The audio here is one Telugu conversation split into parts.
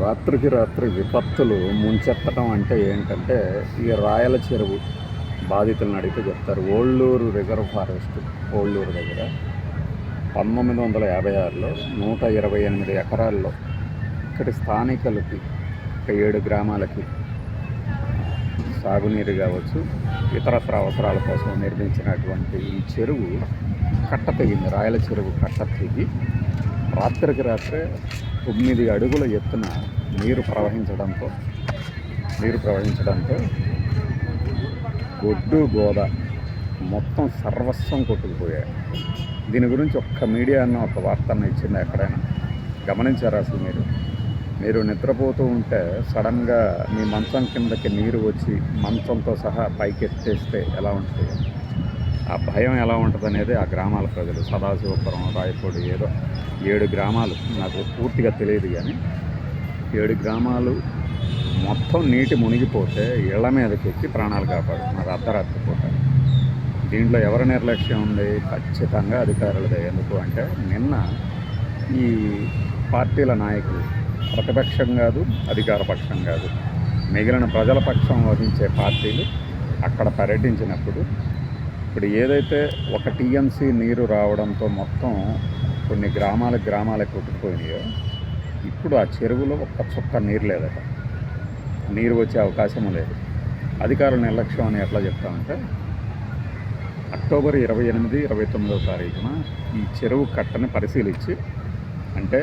రాత్రికి రాత్రి విపత్తులు ముంచెత్తడం అంటే ఏంటంటే ఈ రాయల చెరువు బాధితులను అడిగితే చెప్తారు. ఓళ్ళూరు రిజర్వ్ ఫారెస్ట్ ఓళ్ళూరు దగ్గర పంతొమ్మిది వందల యాభై ఆరులో నూట ఇరవై ఎనిమిది ఎకరాల్లో ఇక్కడి స్థానికులకి ఒక ఏడు గ్రామాలకి సాగునీరు కావచ్చు ఇతరత్ర అవసరాల కోసం నిర్మించినటువంటి ఈ చెరువు కట్ట తెగింది రాయల చెరువు కట్ట తెగి రాత్రికి రాత్రే తొమ్మిది అడుగుల ఎత్తున నీరు ప్రవహించడంతో నీరు ప్రవహించడంతో గొడ్డు గోద మొత్తం సర్వస్వం కొట్టుకుపోయాయి. దీని గురించి ఒక్క మీడియా అన్న ఒక వార్తను ఇచ్చింది ఎక్కడైనా? గమనించారా అసలు మీరు? మీరు నిద్రపోతూ ఉంటే సడన్గా మీ మంచం కిందకి నీరు వచ్చి మంచంతో సహా పైకి ఎత్తేస్తే ఎలా ఉంటుంది? ఆ భయం ఎలా ఉంటుంది అనేది ఆ గ్రామాల ప్రజలు సదాశివపురం రాయపూడి ఏదో ఏడు గ్రామాలు. నాకు పూర్తిగా తెలియదు కానీ ఏడు గ్రామాలు మొత్తం నీటి మునిగిపోతే ఇళ్ళ మీదకి ఎక్కి ప్రాణాలు కాపాడుతున్నారు అర్ధరాత్రి పూట. దీంట్లో ఎవరి నిర్లక్ష్యం ఉంది? ఖచ్చితంగా అధికారులదే. ఎందుకు అంటే నిన్న ఈ పార్టీల నాయకులు ప్రతిపక్షం కాదు అధికార పక్షం కాదు. మిగిలిన ప్రజల పక్షం వహించే పార్టీలు అక్కడ పర్యటించినప్పుడు ఇప్పుడు ఏదైతే ఒక టీఎంసీ నీరు రావడంతో మొత్తం కొన్ని గ్రామాల గ్రామాలకు కొట్టుకుపోయినాయో ఇప్పుడు ఆ చెరువులో ఒక్క చుక్క నీరు లేదట. నీరు వచ్చే అవకాశం లేదు. అధికారుల నిర్లక్ష్యం అని ఎట్లా చెప్తామంటే అక్టోబర్ ఇరవై ఎనిమిది ఇరవై తొమ్మిదవ తారీఖున ఈ చెరువు కట్టని పరిశీలించి అంటే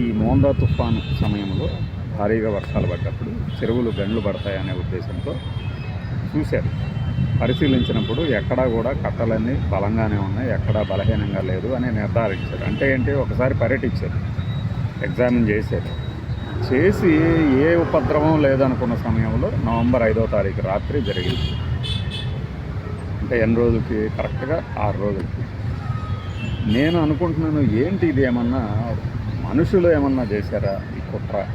ఈ మోందా తుఫాను సమయంలో భారీగా వర్షాలు పడ్డప్పుడు చెరువులు గండ్లు పడతాయనే ఉద్దేశంతో చూశారు. పరిశీలించినప్పుడు ఎక్కడా కూడా కట్టలన్నీ బలంగానే ఉన్నాయి ఎక్కడా బలహీనంగా లేదు అని నిర్ధారించారు. అంటే ఏంటి? ఒకసారి పర్యటించారు. ఎగ్జామిన్ చేశారు. చేసి ఏ ఉపద్రవం లేదనుకున్న సమయంలో నవంబర్ ఐదో తారీఖు రాత్రి జరిగింది. అంటే ఎన్ని రోజులకి? కరెక్ట్గా ఆరు రోజులకి. నేను అనుకుంటున్నాను ఏంటి ఇది ఏమన్నా? మనుషులు ఏమన్నా చేశారా ఈ కుట్ర?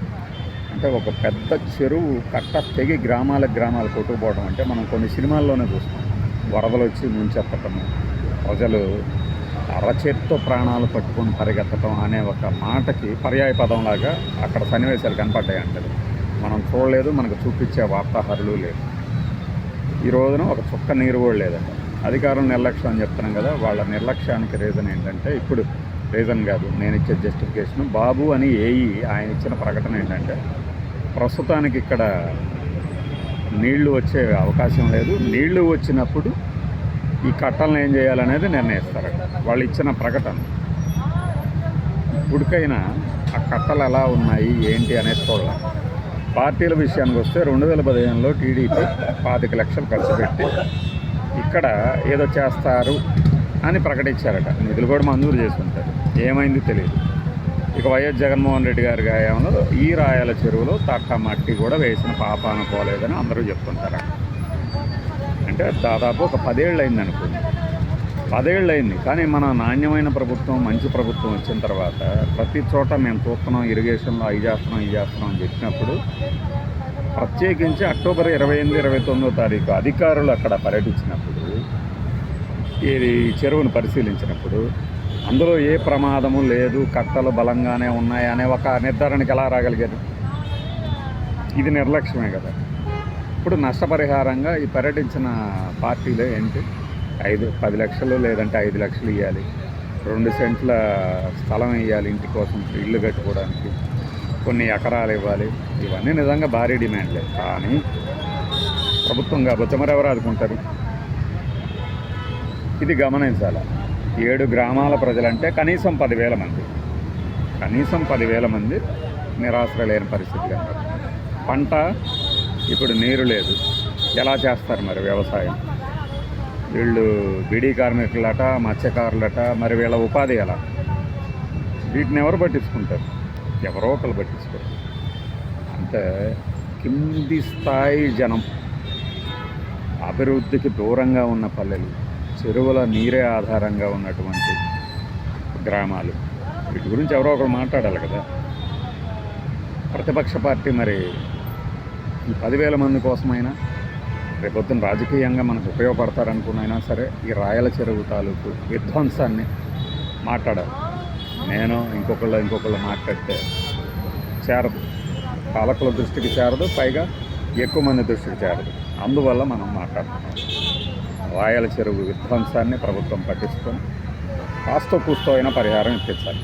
అంటే ఒక పెద్ద చెరువు కట్ట తెగి గ్రామాల గ్రామాలు కొట్టుకుపోవడం అంటే మనం కొన్ని సినిమాల్లోనే చూస్తాం. వరదలు వచ్చి ముంచెత్తటము ప్రజలు అరచేత్తో ప్రాణాలు పట్టుకొని పరిగెత్తడం అనే ఒక మాటకి పర్యాయ పదంలాగా అక్కడ సన్నివేశాలు కనపడ్డాయి అంటారు మనం చూడలేదు మనకు చూపించే వార్తాహరులు లేదు ఈ రోజున ఒక చుక్క నీరు కూడా లేదంట. అధికారం నిర్లక్ష్యం అని చెప్తున్నాం కదా వాళ్ళ నిర్లక్ష్యానికి రీజన్ ఏంటంటే ఇప్పుడు రీజన్ కాదు. నేను ఇచ్చే జస్టిఫికేషన్. బాబు అని ఏఈ ఆయన ఇచ్చిన ప్రకటన ఏంటంటే ప్రస్తుతానికి ఇక్కడ నీళ్ళు వచ్చే అవకాశం లేదు. నీళ్ళు వచ్చినప్పుడు ఈ కట్టలను ఏం చేయాలనేది నిర్ణయిస్తారు. వాళ్ళు ఇచ్చిన ప్రకటన. ఇప్పటికైనా ఆ కట్టలు ఎలా ఉన్నాయి ఏంటి అనేది చూడాలి. పార్టీల విషయానికి వస్తే రెండు వేల పదిహేనులో టీడీపీ పాతిక లక్షలు ఖర్చు పెట్టి ఇక్కడ ఏదో చేస్తారు అని ప్రకటించారట. నిధులు కూడా మంజూరు చేసుకుంటారు. ఏమైంది తెలియదు. ఇక వైఎస్ జగన్మోహన్ రెడ్డి గారి గాయంలో ఈ రాయల చెరువులో తట్ట మట్టి కూడా వేసిన పాపాన పోలేదని అందరూ చెప్తుంటారు. అంటే దాదాపు ఒక పదేళ్ళు అయింది అనుకోండి. పదేళ్ళు అయింది. కానీ మన నాణ్యమైన ప్రభుత్వం మంచి ప్రభుత్వం వచ్చిన తర్వాత ప్రతి చోట మేము చూస్తున్నాం ఇరిగేషన్లో అవి చేస్తున్నాం ఇవి చేస్తున్నాం అని చెప్పినప్పుడు ప్రత్యేకించి అక్టోబర్ ఇరవై ఎనిమిది ఇరవై తొమ్మిదో తారీఖు అధికారులు అక్కడ పర్యటించినప్పుడు ఇది చెరువును పరిశీలించినప్పుడు అందులో ఏ ప్రమాదము లేదు కట్టలు బలంగానే ఉన్నాయి అనే ఒక నిర్ధారణకి ఎలా రాగలిగారు ఇది నిర్లక్ష్యమే కదా. ఇప్పుడు నష్టపరిహారంగా ఈ పర్యటించిన పార్టీలు ఏంటి? ఐదు పది లక్షలు లేదంటే ఐదు లక్షలు ఇవ్వాలి రెండు సెంట్ల స్థలం ఇవ్వాలి ఇంటి కోసం ఇల్లు కట్టుకోవడానికి కొన్ని ఎకరాలు ఇవ్వాలి. ఇవన్నీ నిజంగా భారీ డిమాండ్లే. కానీ ప్రభుత్వం కాబట్టి మరి ఎవరు ఆదుకుంటారు? ఇది గమనించాలి? ఏడు గ్రామాల ప్రజలంటే కనీసం పదివేల మంది. కనీసం పదివేల మంది నిరాశ్ర లేని పరిస్థితి కనబడుతుంది పంట ఇప్పుడు నీరు లేదు. ఎలా చేస్తారు మరి వ్యవసాయం? వీళ్ళు బీడీ కార్మికులట మత్స్యకారులట మరి వీళ్ళ ఉపాధి ఎలా? వీటిని ఎవరు పట్టించుకుంటారు? ఎవరో ఒకరు పట్టించుకోరు. అంటే కింది స్థాయి జనం అభివృద్ధికి దూరంగా ఉన్న పల్లెలు చెరువుల నీరే ఆధారంగా ఉన్నటువంటి గ్రామాలు. వీటి గురించి ఎవరో ఒకరు మాట్లాడాలి కదా. ప్రతిపక్ష పార్టీ మరి ఈ పదివేల మంది కోసమైనా రేపొద్దున రాజకీయంగా మనకు ఉపయోగపడతారనుకున్నైనా సరే ఈ రాయల చెరువు తాలూకు విధ్వంసాన్ని మాట్లాడాలి. నేను ఇంకొకళ్ళు ఇంకొకళ్ళు మాట్లాడితే చేరదు. పాలకుల దృష్టికి చేరదు పైగా ఎక్కువ మంది దృష్టికి చేరదు. అందువల్ల మనం మాట్లాడుతున్నాం. రాయల చెరువు విధ్వంసాన్ని ప్రభుత్వం పట్టించుకొని కాస్తో కూస్తో అయినా పరిహారం ఇప్పించాలి.